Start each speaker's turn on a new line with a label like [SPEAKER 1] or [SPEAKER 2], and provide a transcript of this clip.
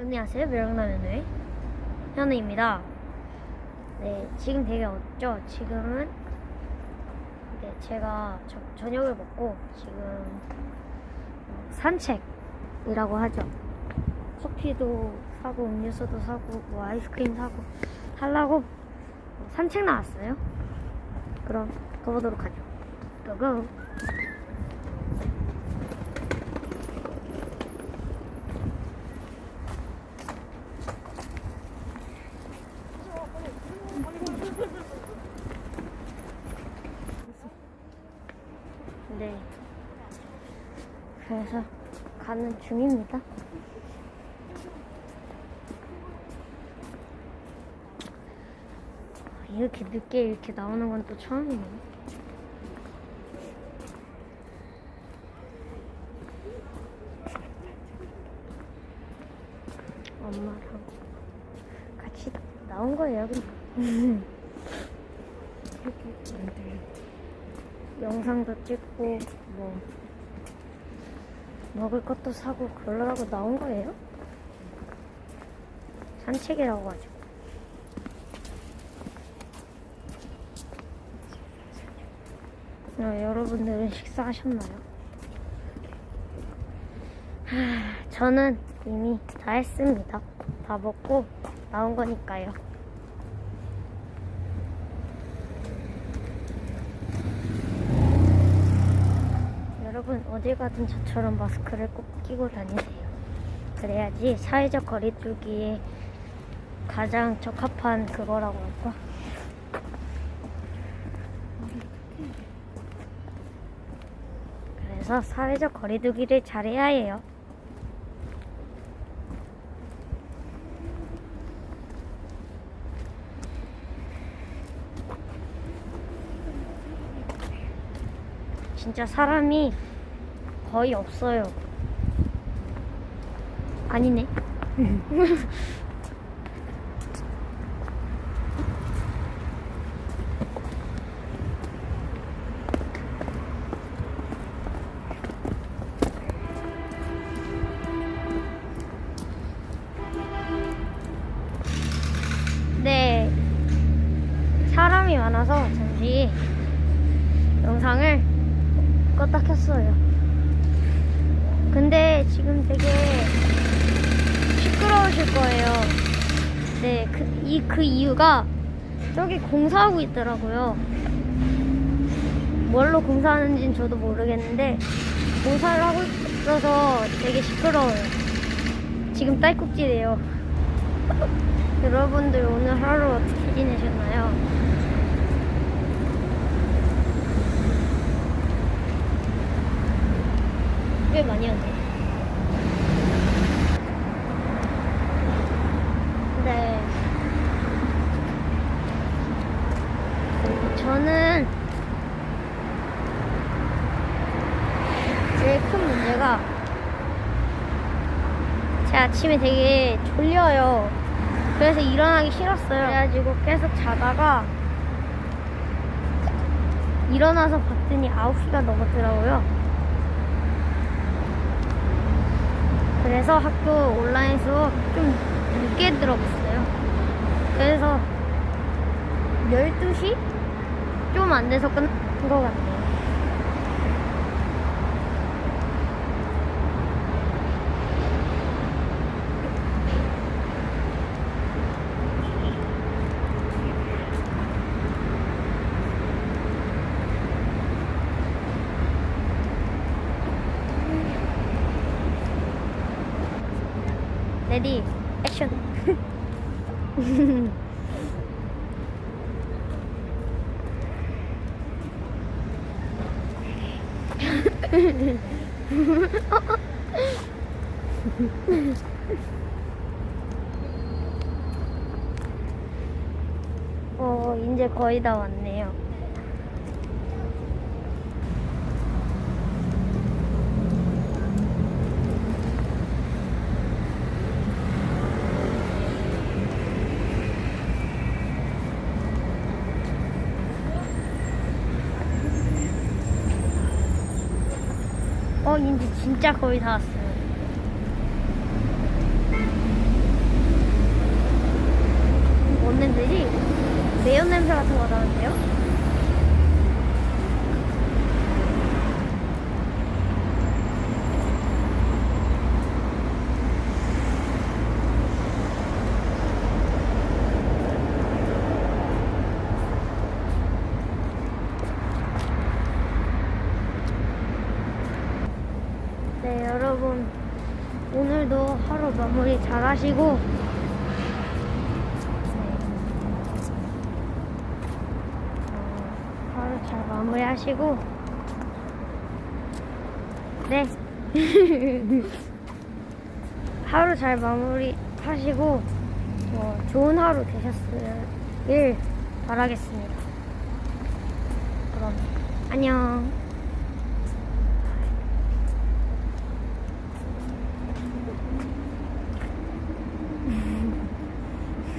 [SPEAKER 1] 안녕하세요. 멸랑나는의 현우입니다. 네, 지금 되게 어죠? 지금은 네, 제가 저, 저녁을 먹고 지금 어, 산책이라고 하죠. 커피도 사고 음료수도 사고 뭐 아이스크림 사고 하려고 산책 나왔어요. 그럼 가보도록 하죠. 고고. 네. 그래서 가는 중입니다. 이렇게 늦게 이렇게 나오는 건 또 처음이네. 엄마랑 같이 나- 나온 거예요, 그냥. 영상도 찍고 뭐 먹을 것도 사고 그러려고 나온 거예요? 산책이라고 하죠. 어, 여러분들은 식사하셨나요? 하, 저는 이미 다 했습니다. 다 먹고 나온 거니까요. 여러분 어딜 가든 저처럼 마스크를 꼭 끼고 다니세요. 그래야지 사회적 거리두기에 가장 적합한 그거라고 할까? 그래서 사회적 거리두기를 잘해야 해요. 진짜 사람이 거의 없어요. 아니네. 네. 사람이 많아서 잠시 영상을 껐다 켰어요. 근데 지금 되게 시끄러우실 거예요. 네, 그, 이, 그 이유가 저기 공사하고 있더라고요. 뭘로 공사하는지는 저도 모르겠는데, 공사를 하고 있어서 되게 시끄러워요. 지금 딸꾹질이에요. 여러분들 오늘 하루 어떻게 지내셨나요? 꽤 많이 왔네. 네. 저는 제일 큰 문제가 제 아침에 되게 졸려요. 그래서 일어나기 싫었어요. 그래가지고 계속 자다가 일어나서 봤더니 9시가 넘었더라고요. 그래서 학교 온라인 수업 좀 늦게 들어갔어요. 그래서 12시? 좀 안 돼서 끝난 것 같네요. 레디 액션 어 이제 거의 다 왔네 인제 진짜 거의 다 왔어요. 뭔 냄새지? 매운 냄새 같은 거 나는데요? 마무리 잘 하시고, 어, 하루 잘 마무리 하시고, 네. 하루 잘 마무리 하시고, 어, 좋은 하루 되셨길 바라겠습니다. 그럼, 안녕.